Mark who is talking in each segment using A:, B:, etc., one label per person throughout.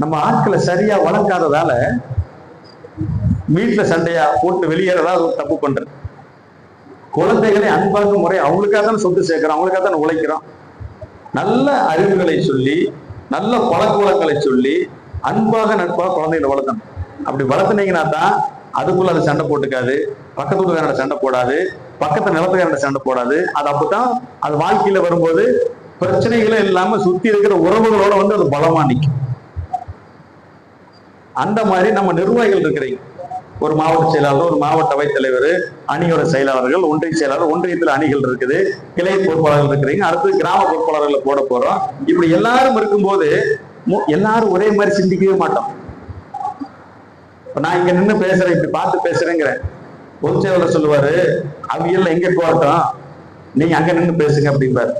A: நம்ம ஆட்களை சரியா வளர்க்காததால வீட்டுல சண்டையா போட்டு வெளியேறதா ஒரு தப்பு பண்றது. குழந்தைகளை அன்பாக்கும் முறை அவங்களுக்காக தானே சொத்து சேர்க்கிறோம் அவங்களுக்காக தானே உழைக்கிறோம். நல்ல அறிவுகளை சொல்லி நல்ல பழக்க வழக்கங்களை சொல்லி அன்பாக நட்பாக குழந்தைகளை வளர்க்கணும். அப்படி வளர்த்துனீங்கன்னா தான் அதுக்குள்ள அது சண்டை போட்டுக்காது பக்கத்து வீட்டுக்காரன சண்டை போடாது பக்கத்து நிலத்துக்காரன சண்டை போடாது. அது அப்பதான் அது வாழ்க்கையில வரும்போது பிரச்சனைகளே இல்லாம சுத்தி இருக்கிற உறவுகளோட வந்து அது பலமா நிற்கும் அந்த மாதிரி நம்ம நிர்வாகிகள் இருக்கிறீங்க. ஒரு மாவட்ட செயலாளர் ஒரு மாவட்ட அவைத்தலைவர் அணியோட செயலாளர்கள் ஒன்றிய செயலாளர் ஒன்றியத்தில் அணிகள் இருக்குது கிளை பொறுப்பாளர்கள் இருக்கிறீங்க அடுத்து கிராம பொறுப்பாளர்களை போட போறோம். இப்படி எல்லாரும் இருக்கும்போது மு- எல்லாரும் ஒரே மாதிரி சிந்திக்கவே மாட்டோம். இப்ப நான் இங்க நின்று பேசுறேன் இப்படி பார்த்து பேசுறேங்கிறேன். பொதுச் செயலாளர் சொல்லுவாரு அவியல்ல எங்க போகட்டும் நீங்க அங்க நின்று பேசுங்க அப்படிம்பாரு.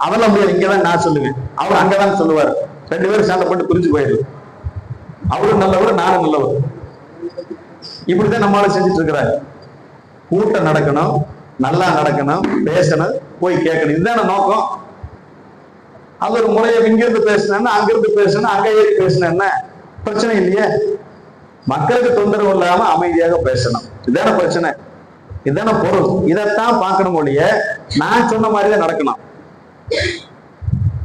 A: அவெல்லாம் முடியாது இங்கதான் நான் சொல்லுவேன். அவர் அங்கதான் சொல்லுவார். ரெண்டு பேரும் சண்டை போட்டு பிரிஞ்சு போயிடுது. அவரும் நல்லவர் நானும் நல்லவர். இப்படிதான் நம்மளால செஞ்சுட்டு இருக்கிறாரு கூட்டம் நடக்கணும் நல்லா நடக்கணும் பேசணும் போய் கேட்கணும். இதுதான நோக்கம்? அது ஒரு முறையை இங்கிருந்து பேசினா அங்கிருந்து பேசணும் அங்க ஏறி பேசினேன் என்ன? பிரச்சனை இல்லையே. மக்களுக்கு தொந்தரவு இல்லாம அமைதியாக பேசணும். இதான பிரச்சனை? இதான பொருள். இதைத்தான் பார்க்கணும் ஒழிய நான் சொன்ன மாதிரி தான் நடக்கணும்.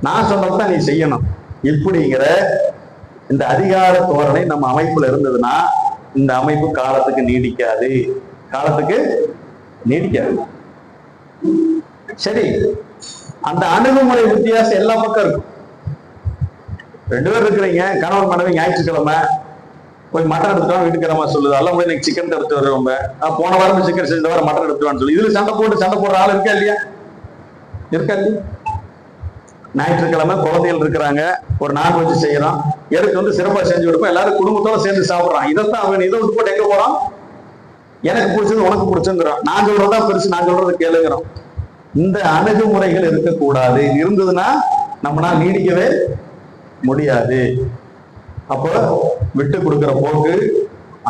A: நான் சொன்னதான் நீ செய்யணும். இப்படிங்கிற இந்த அதிகார தோரணை நம்ம அமைப்புல இருந்ததுன்னா இந்த அமைப்பு காலத்துக்கு நீடிக்காது. காலத்துக்கு நீடிக்காது. சரி. அந்த அணுகுமுறை வித்தியாசம் எல்லா பக்கம் இருக்கும் ரெண்டு பேர் இருக்கிறீங்க கணவன் மனைவி ஞாயிற்றுக்கிழமை. போய் மட்டன் எடுத்துட்டு வீட்டுக்கிழமை சொல்லுது. எல்லாம் போய் எனக்கு சிக்கன் எடுத்து வருவோம் போன வாரம் சிக்கன் செஞ்ச வாரம் மட்டன் எடுத்துவான்னு சொல்லி. இதுல சண்டை போட்டு சண்டை போடுற ஆள் இருக்கா இல்லையா? இருக்கா இல்லையா? ஞாயிற்றுக்கிழமை குழந்தைகள் இருக்கிறாங்க. ஒரு நான்வெஜ் செய்யறோம். எனக்கு வந்து சிறப்பா செஞ்சு கொடுப்போம்? எல்லாரும் குடும்பத்தோட சேர்ந்து சாப்பிடுறான். இதைத்தான் அவன் இதை விட்டு போட்டு எங்க போறான்? எனக்கு பிடிச்சது உனக்கு பிடிச்சுங்கிறான். நான் சொல்றதா பெருசு நான் சொல்றது கேளுங்கிறோம் இந்த அணுகுமுறைகள் இருக்கக்கூடாது. இருந்ததுன்னா நம்மளால் நீடிக்கவே முடியாது. அப்போ விட்டு கொடுக்குற போக்கு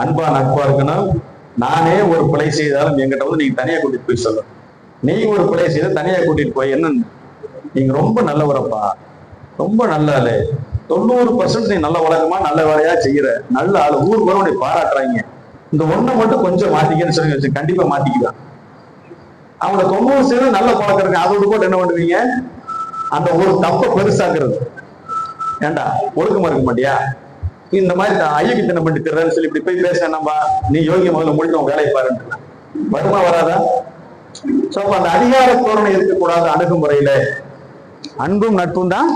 A: அன்பா நட்பா இருக்கணும். நானே ஒரு பிழை செய்தாலும் என்கிட்ட வந்து நீங்க தனியா கூட்டிட்டு போய் சொல்லணும். நீ ஒரு பிழை செய்த தனியா கூட்டிட்டு போய் என்ன நீங்க ரொம்ப நல்லவரப்பா. ரொம்ப நல்லாலே தொண்ணூறு பர்சன்ட் நீ நல்ல உலகமா நல்ல வேலையா செய்யற. நல்ல ஆளு. ஊர் வர உன்னை பாராட்டுறாங்க. இந்த ஒண்ணை மட்டும் கொஞ்சம் மாத்திக்கன்னு சொல்லி வச்சு கண்டிப்பா மாத்திக்குவான். அவங்க தொண்ணூறு சதவீதம் நல்ல பழக்கம் இருக்கு. அதோட கூட என்ன பண்ணுவீங்க? அந்த ஒரு தப்பை பெருசாக்குறது. ஏண்டா ஒழுக்கமா இருக்க மாட்டியா? இந்த மாதிரி ஐயக்கித்தனம் பண்ணி தர்றேன்னு சொல்லி இப்படி போய் பேச நம்ம நீ யோகி முதல்ல முடிஞ்ச உன் வேலையை பாருன்னு வருமா வராதா? சோ அந்த அதிகார தோரணை இருக்கக்கூடாத அணுகுமுறையில. அன்பும் நட்பும் தான்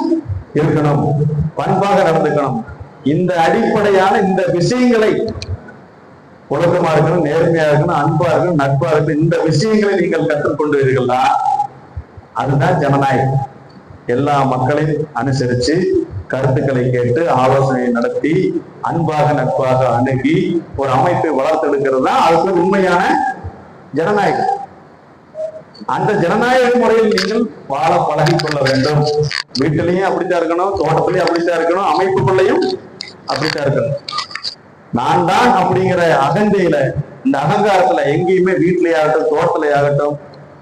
A: இருக்கணும். பண்பாக நடந்துக்கணும். இந்த அடிப்படையான இந்த விஷயங்களை ஒழுக்கமா இருக்கணும் நேர்மையா இருக்கணும் அன்பா இருக்கணும் நட்பா இருக்கணும் இந்த விஷயங்களை நீங்கள் கற்றுக்கொண்டீர்கள்னா அதுதான் ஜனநாயகம். எல்லா மக்களையும் அனுசரிச்சு கருத்துக்களை கேட்டு ஆலோசனை நடத்தி அன்பாக நட்பாக அணுகி ஒரு அமைப்பை வளர்த்தெடுக்கிறது தான் அதுக்கு உண்மையான ஜனநாயகம். அந்த ஜனநாயக முறையில் நீங்கள் வாழ பழகி கொள்ள வேண்டும். வீட்டிலையும் அப்படித்தான் இருக்கணும் தோட்டத்திலையும் அப்படித்தான் இருக்கணும் அமைப்புக்குள்ளையும் அப்படித்தான் இருக்கணும். நான் தான் அப்படிங்கிற அகந்தையில இந்த அகங்காரத்துல எங்கேயுமே வீட்டிலேயாகட்டும் தோட்டத்திலேயாகட்டும்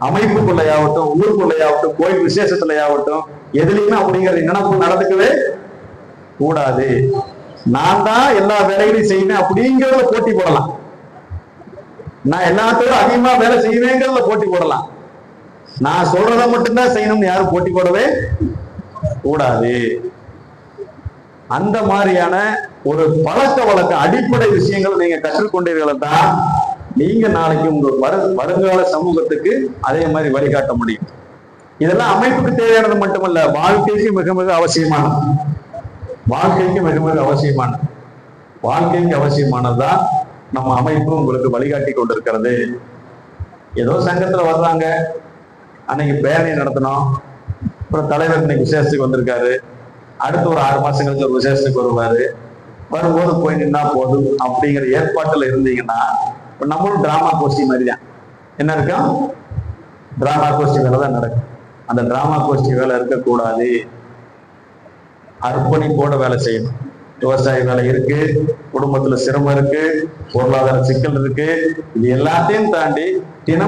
A: அமைப்புக்குள்ளையாகட்டும் ஊருக்குள்ளையாகட்டும் கோயில் விசேஷத்துலையாகட்டும் எதுலையுமே அப்படிங்கிற நினைப்பு நடந்துக்கவே கூடாது. நான் தான் எல்லா வேலைகளையும் செய்வேன் அப்படிங்கிறத போட்டி போடலாம். நான் எல்லாத்தோட அதிகமா வேலை செய்வேங்கிறத போட்டி போடலாம். நான் சொல்றத மட்டும்தான் செய்யணும்னு யாரும் போட்டி போடவே கூடாது. அந்த மாதிரியான ஒரு பழக்க வழக்க அடிப்படை விஷயங்கள் நீங்க கற்றுக்கொண்டீர்கள் தான் நீங்க நாளைக்கு உங்க வரு வருங்கால சமூகத்துக்கு அதே மாதிரி வழிகாட்ட முடியும். இதெல்லாம் அமைப்புக்கு தேவையானது மட்டுமல்ல வாழ்க்கைக்கு மிக மிக அவசியமானது. வாழ்க்கைக்கு மிக மிக அவசியமானது. வாழ்க்கைக்கு அவசியமானதுதான் நம்ம அமைப்பு உங்களுக்கு வழிகாட்டி கொண்டிருக்கிறது. ஏதோ சங்கத்துல வர்றாங்க. அன்னைக்கு பேரணி நடத்தினோம். அப்புறம் தலைவர் இன்னைக்கு விசேஷத்துக்கு வந்திருக்காரு. அடுத்து ஒரு ஆறு மாசம் கழிச்சு ஒரு விசேஷத்துக்கு வருவாரு. வரும்போது போய் நின்னா போதும் அப்படிங்கிற ஏற்பாட்டில் இருந்தீங்கன்னா இப்ப நம்மளும் டிராமா கோஷ்டி மாதிரி தான் என்ன இருக்கும்? டிராமா கோஷ்டி வேலை தான் நடக்கும். அந்த டிராமா கோஷ்டி வேலை இருக்கக்கூடாது. அர்ப்பணிப்போட வேலை செய்யணும். விவசாய வேலை இருக்கு குடும்பத்துல சிரமம் இருக்கு பொருளாதார சிக்கல் இருக்கு. இது எல்லாத்தையும் தாண்டி தினம்